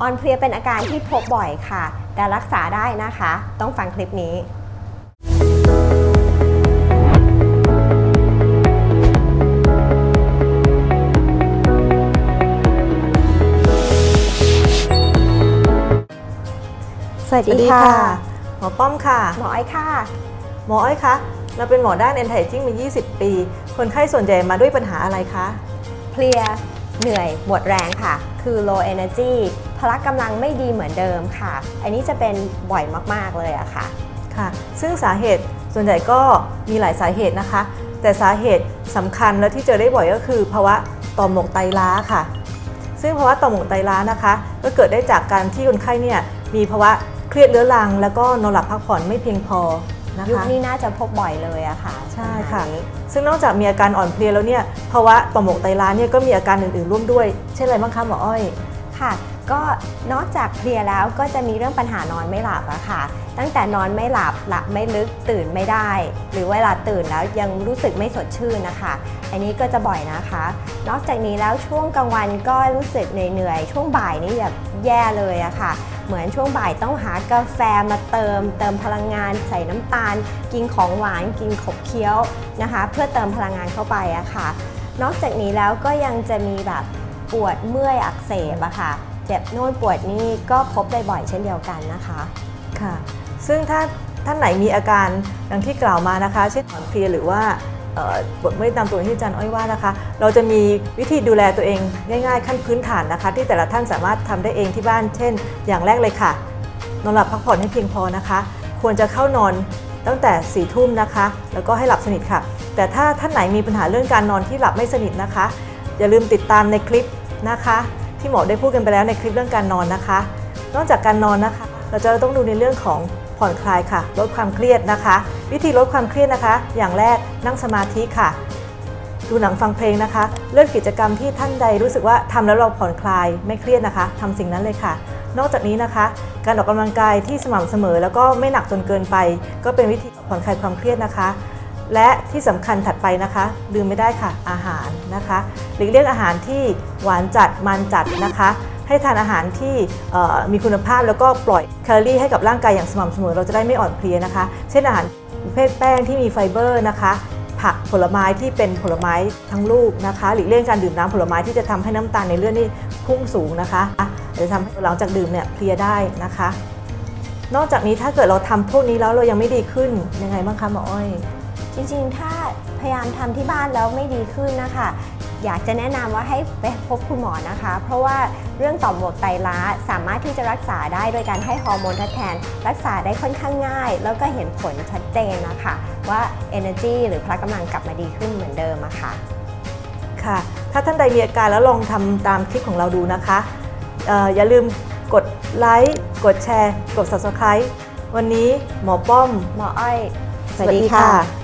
อ่อนเพลียเป็นอาการที่พบบ่อยค่ะ แต่รักษาได้นะคะ ต้องฟังคลิปนี้สวัสสวัสดีดีค่ะค่ะ หมอป้อมค่ะ หมออ้อยค่ะ หมออ้อยคะเราเป็นหมอด้าน anti aging มา 20 ปี คนไข้ส่วนใหญ่มาด้วยปัญหาอะไรคะ เพลีย เหนื่อยหมดแรงค่ะ คือ low energy พละกำลังไม่ดีเหมือนเดิมค่ะ อันนี้จะเป็นบ่อยมากๆเลยอะค่ะ ค่ะ ซึ่งสาเหตุส่วนใหญ่ก็มีหลายสาเหตุนะคะ แต่สาเหตุสำคัญและที่เจอได้บ่อยก็คือภาวะต่อมหมวกไตล้าค่ะ ซึ่งภาวะต่อมหมวกไตล้านะคะ ก็เกิดได้จากการที่คนไข้เนี่ยมีภาวะเครียดเรื้อรัง แล้วก็นอนหลับพักผ่อนไม่เพียงพอนะยุคคะนี้น่าจะพบบ่อยเลยอะค่ะ ใช่ ขัง ซึ่งนอกจากมีอาการอ่อนเพลียแล้วเนี่ยภาวะต่อมหมวกไตล้าเนี่ยก็มีอาการอื่นๆร่วมด้วย เช่นอะไรบ้างคะหมออ้อยค่ะก็นอกจากเพลียแล้วก็จะมีเรื่องปัญหานอนไม่หลับอะค่ะ ตั้งแต่นอนไม่หลับหลับไม่ลึกตื่นไม่ได้ หรือเวลาตื่นแล้วยังรู้สึกไม่สดชื่นนะคะ อันนี้ก็จะบ่อยนะคะ นอกจากนี้แล้วช่วงกลางวันก็รู้สึกเหนื่อยๆช่วงบ่ายนี่แบบแย่เลยอะค่ะ เหมือนช่วงบ่ายต้องหากาแฟมาเติม เติมพลังงานใส่น้ำตาล กินของหวานกินขบเคี้ยวนะคะ เพื่อเติมพลังงานเข้าไปอะค่ะ นอกจากนี้แล้วก็ยังจะมีแบบปวดเมื่อยอักเสบอะค่ะ เจ็บโน่นปวดนี่ก็พบได้บ่อยเช่นเดียวกันนะคะค่ะ ซึ่งถ้าท่านไหนมีอาการดังที่กล่าวมานะคะ เช่นอ่อนเพลียหรือว่า เอ่อปวดเมื่อยตามตัวที่อาจารย์อ้อยว่านะคะ เราจะมีวิธีดูแลตัวเองง่าย ๆ ขั้นพื้นฐานนะคะ ที่แต่ละท่านสามารถทำได้เองที่บ้าน เช่น อย่างแรกเลยค่ะ นอนหลับพักผ่อนให้เพียงพอนะคะ ควรจะเข้านอนตั้งแต่4ี่ทุ่มนะคะ แล้วก็ให้หลับสนิทค่ะ แต่ถ้าท่านไหนมีปัญหาเรื่องการนอนที่หลับไม่สนิทนะคะ อย่าลืมติดตามในคลิปนะคะ ที่หมอได้พูดกันไปแล้วในคลิปเรื่องการนอนนะคะ นอกจากการนอนนะคะ เราจะต้องดูในเรื่องของ ผ่อนคลายค่ะ ลดความเครียดนะคะ วิธีลดความเครียดนะคะ อย่างแรกนั่งสมาธิค่ะ ดูหนังฟังเพลงนะคะ เลือกกิจกรรมที่ท่านใดรู้สึกว่าทำแล้วเราผ่อนคลายไม่เครียดนะคะทำสิ่งนั้นเลยค่ะ นอกจากนี้นะคะ การออกกำลังกายที่สม่ำเสมอ แล้วก็ไม่หนักจนเกินไป ก็เป็นวิธีผ่อนคลายความเครียดนะคะและที่สำคัญถัดไปนะคะลืมไม่ได้ค่ะอาหารนะคะหลีกเลี่ยงอาหารที่หวานจัดมันจัดนะคะ ให้ทานอาหารที่มีคุณภาพแล้วก็ปล่อยแคลอรี่ให้กับร่างกายอย่างสม่ำเสมอ เราจะได้ไม่อ่อนเพลียนะคะ เช่นอาหารประเภทแป้งที่มีไฟเบอร์นะคะผักผลไม้ที่เป็นผลไม้ทั้งลูกนะคะหลีกเลี่ยงการดื่มน้ำผลไม้ที่จะทำให้น้ำตาลในเลือดนี่พุ่งสูงนะคะอาจจะทำให้หลังจากดื่มเนี่ยเพลียได้นะคะ นอกจากนี้ถ้าเกิดเราทำพวกนี้แล้วเรายังไม่ดีขึ้นยังไงบ้างคะหมออ้อย จริงๆ ถ้าพยายามทำที่บ้านแล้วไม่ดีขึ้นนะคะ อยากจะแนะนำว่าให้ไปพบคุณหมอนะคะ เพราะว่าเรื่องต่อมหมวกไตล้าสามารถที่จะรักษาได้โดยการให้ฮอร์โมนทดแทน รักษาได้ค่อนข้างง่าย แล้วก็เห็นผลชัดเจนนะคะ ว่า energy หรือพละกำลังกลับมาดีขึ้นเหมือนเดิมอะค่ะค่ะ ถ้าท่านใดมีอาการแล้วลองทำตามคลิปของเราดูนะคะเอ่ออย่าลืมกดไลค์กดแชร์ กด subscribe วันนี้หมอป้อม หมออ้อย สวัสดีค่ะ